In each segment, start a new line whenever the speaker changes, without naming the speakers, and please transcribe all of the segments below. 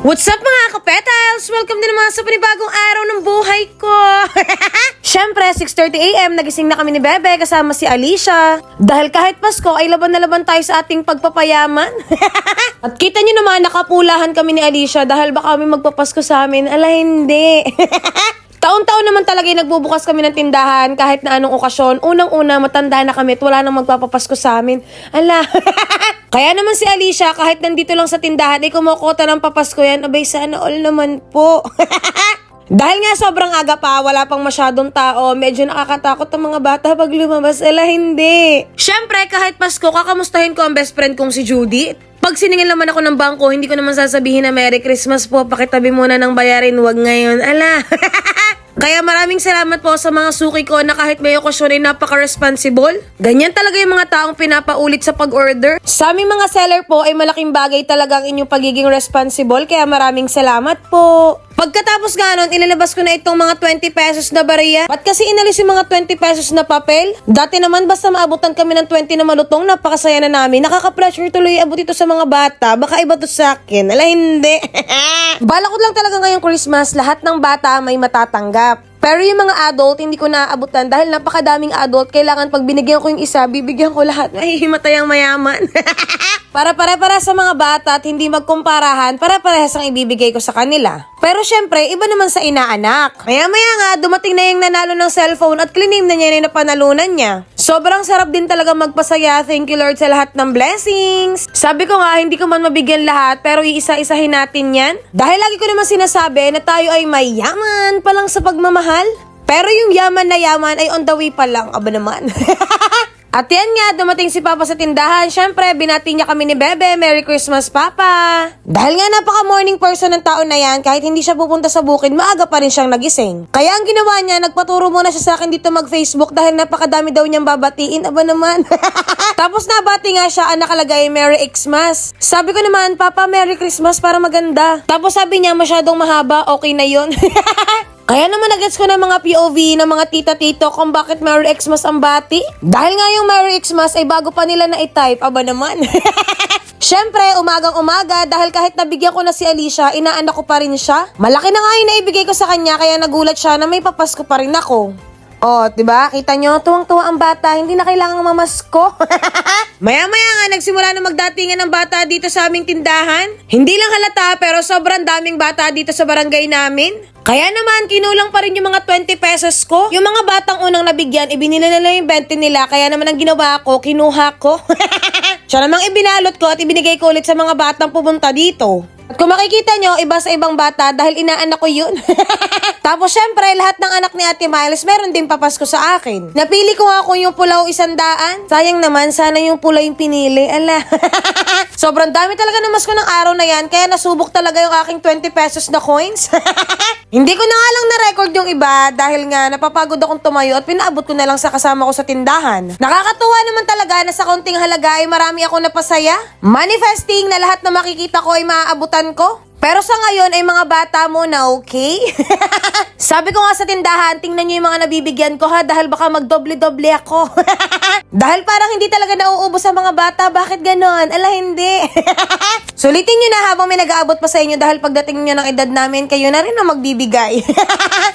What's up mga kapetals? Welcome din naman sa panibagong araw ng buhay ko. Siyempre, 6.30am, nagising na kami ni Bebe kasama si Alicia. Dahil kahit Pasko ay laban na laban tayo sa ating pagpapayaman. At kita nyo naman, nakapulahan kami ni Alicia dahil baka kami magpapasko sa amin. Ala, hindi. Taon-taon naman talaga yung nagbubukas kami ng tindahan kahit na anong okasyon. Unang-una, matanda na kami at wala nang magpapapasko sa amin. Ala. Kaya naman si Alicia, kahit nandito lang sa tindahan, ay kumukota ng papasko yan. Abay, sana all naman po. Dahil nga sobrang aga pa, wala pang masyadong tao, medyo nakakatakot ang mga bata pag lumabas. Ala, hindi. Siyempre, kahit Pasko, kakamustahin ko ang best friend kong si Judy. Pag siningil naman ako ng bangko, hindi ko naman sasabihin na Merry Christmas po, pakitabi muna ng bayarin, wag ngayon. Ala. Kaya maraming salamat po sa mga suki ko na kahit may okasyon ay napaka-responsible. Ganyan talaga yung mga taong pinapaulit sa pag-order. Sa aming mga seller po ay malaking bagay talaga ang inyong pagiging responsible kaya maraming salamat po. Pagkatapos nga nun, ilalabas ko na itong mga 20 pesos na bariya. Ba't kasi inalis yung mga 20 pesos na papel? Dati naman basta maabutan kami ng 20 na malutong, napakasaya na namin. Nakaka-pressure tuloy abot ito sa mga bata. Baka iba to sa akin. Ala, hindi. Bala ko lang talaga ngayong Christmas, lahat ng bata may matatanggap. Pero yung mga adult, hindi ko naaabutan dahil napakadaming adult. Kailangan pag binigyan ko yung isa, bibigyan ko lahat. Ay, himatay ang mayaman. para pare-para sa mga bata at hindi magkumparahan, para parehas ang ibibigay ko sa kanila. Pero syempre, iba naman sa inaanak. Maya-maya nga, dumating na yung nanalo ng cellphone at klinim na niya na napanalunan niya. Sobrang sarap din talaga magpasaya. Thank you Lord sa lahat ng blessings. Sabi ko nga, hindi ko man mabigyan lahat, pero iisa-isahin natin yan. Dahil lagi ko naman sinasabi na tayo ay may yaman pa lang sa pagmamahal. Pero yung yaman na yaman ay on the way pa lang. Aba naman. At yan nga, dumating si Papa sa tindahan. Siyempre, binati niya kami ni Bebe. Merry Christmas, Papa! Dahil nga napaka-morning person ng taon na yan, kahit hindi siya pupunta sa bukid, maaga pa rin siyang nagising. Kaya ang ginawa niya, nagpaturo muna siya sa akin dito mag-Facebook dahil napakadami daw niyang babatiin. Aba naman. Tapos nabati nga siya, ang nakalagay, Merry Xmas. Sabi ko naman, Papa, Merry Christmas para maganda. Tapos sabi niya, masyadong mahaba, okay na yon. Kaya naman nagets ko ng mga POV ng mga tita-tito kung bakit Merry Xmas ang bati. Dahil nga yung Merry Xmas ay bago pa nila na i-type, aba naman. Siyempre, umagang umaga dahil kahit nabigyan ko na si Alicia, inaanak ko pa rin siya. Malaki na nga yung naibigay ko sa kanya kaya nagulat siya na may papasko pa rin ako. Oh, 'di ba? Kita nyo, tuwang-tuwa ang bata, hindi na kailangang mamasko. Maya-maya nga nagsimula na magdatingan ng bata dito sa aming tindahan. Hindi lang halata pero sobrang daming bata dito sa barangay namin. Kaya naman, kinulang pa rin yung mga 20 pesos ko. Yung mga batang unang nabigyan, ibinila nila yung 20 nila. Kaya naman ang ginawa ko, kinuha ko. Siya namang ibinalot ko at ibinigay ko ulit sa mga batang pumunta dito. Kung makikita nyo, iba sa ibang bata dahil inaanak ko yun. Tapos syempre, lahat ng anak ni Ate Miles, meron din papasko sa akin. Napili ko nga kung yung pulaw isandaan. Sayang naman, sana yung pula yung pinili. Ala. Sobrang dami talaga ng masko ng araw na yan, kaya nasubok talaga yung aking 20 pesos na coins. Hindi ko na nga lang na-record yung iba dahil nga napapagod akong tumayo at pinaabot ko na lang sa kasama ko sa tindahan. Nakakatuwa naman talaga na sa konting halaga ay marami ako napasaya. Manifesting na lahat na makikita ko ay maaabutan ko. Pero sa ngayon ay mga bata mo na okay? Sabi ko nga sa tindahan, tingnan nyo yung mga nabibigyan ko ha dahil baka magdoble-doble ako. dahil parang hindi talaga nauubos sa mga bata, bakit ganon? Ala hindi. Sulitin nyo na habang may nag-aabot pa sa inyo dahil pagdating nyo ng edad namin, kayo na rin ang magbibigay.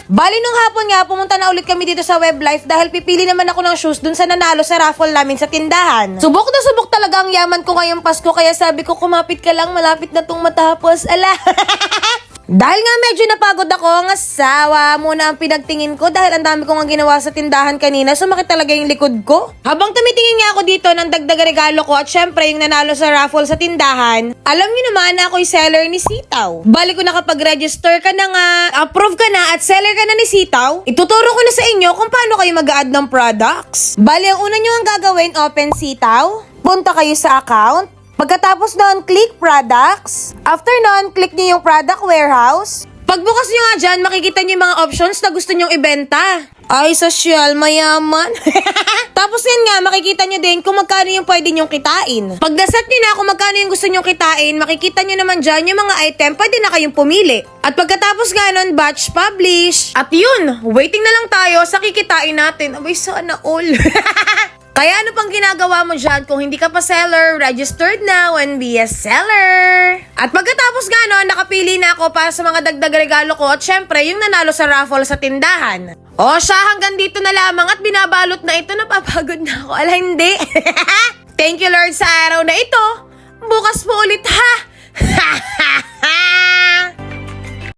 Bali nung hapon nga, pumunta na ulit kami dito sa Web Life dahil pipili naman ako ng shoes dun sa nanalo sa raffle namin sa tindahan. Subok na subok talaga ang yaman ko ngayong Pasko kaya sabi ko kumapit ka lang, malapit na tong matapos. Ala. Dahil nga medyo napagod ako, ang asawa muna ang pinagtingin ko dahil ang dami ko nga ginawa sa tindahan kanina, sumakit talaga yung likod ko. Habang tumitingin nga ako dito ng dagdag regalo ko at syempre yung nanalo sa raffle sa tindahan, alam niyo naman na ako'y seller ni Sitaw. Bali ko nakapag-register ka na nga, approve ka na at seller ka na ni Sitaw, ituturo ko na sa inyo kung paano kayo mag-add ng products. Bali, ang una nyo ang gagawin, open Sitaw, punta kayo sa account, Pagkatapos noon, click products. After noon, click niyo yung product warehouse. Pagbukas niyo nga dyan, makikita niyo yung mga options na gusto niyong ibenta. Ay, sosyal, mayaman. Tapos yan nga, makikita niyo din kung magkano yung pwede niyong kitain. Pag naset niyo na kung magkano yung gusto niyong kitain, makikita niyo naman dyan yung mga item, pwede na kayong pumili. At pagkatapos nga nun, batch publish. At yun, waiting na lang tayo sa kikitain natin. Abay, sana all. Kaya ano pang ginagawa mo dyan kung hindi ka pa seller, registered now and be a seller. At pagkatapos nga no, nakapili na ako para sa mga dagdag regalo ko at syempre yung nanalo sa raffle sa tindahan. O siya, hanggang dito na lamang at binabalot na ito, napapagod na ako. Ala, hindi. Thank you Lord sa araw na ito. Bukas po ulit ha.